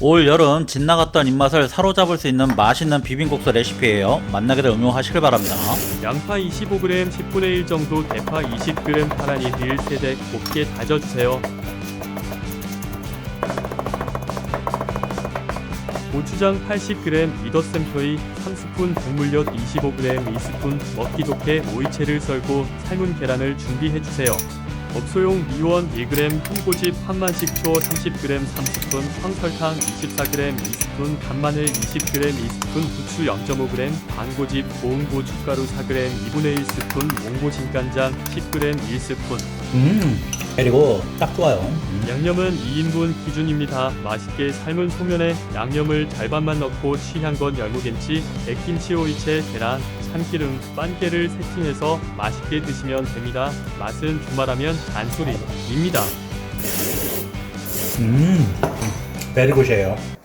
올 여름 진 나갔던 입맛을 사로잡을 수 있는 맛있는 비빔국수 레시피예요. 만나게 되 응용하시길 바랍니다. 양파 25g 10분의 1 정도, 대파 20g, 파란 이를 세대 곱게 다져주세요. 고추장 80g, 미더센표이 3스푼, 곡물엿 25g, 2스푼, 먹기 좋게 오이채를 썰고 삶은 계란을 준비해주세요. 업소용 미원 1g, 홍고집 한만식초 30g 3스푼, 황설탕 24g 2스푼, 간마늘 20g 2스푼, 부추 0.5g, 반고집, 고운 고춧가루 4g 2분의 1스푼, 몽고 진간장 10g 1스푼. 음, 그리고 딱 좋아요. 음. 양념은 2인분 기준입니다. 맛있게 삶은 소면에 양념을 절반만 넣고 취향건 열무김치, 백김치 오이채, 계란, 참기름, 빤개를 세팅해서 맛있게 드시면 됩니다. 맛은 두말하면 잔소리입니다. 음, 베리굿이에요.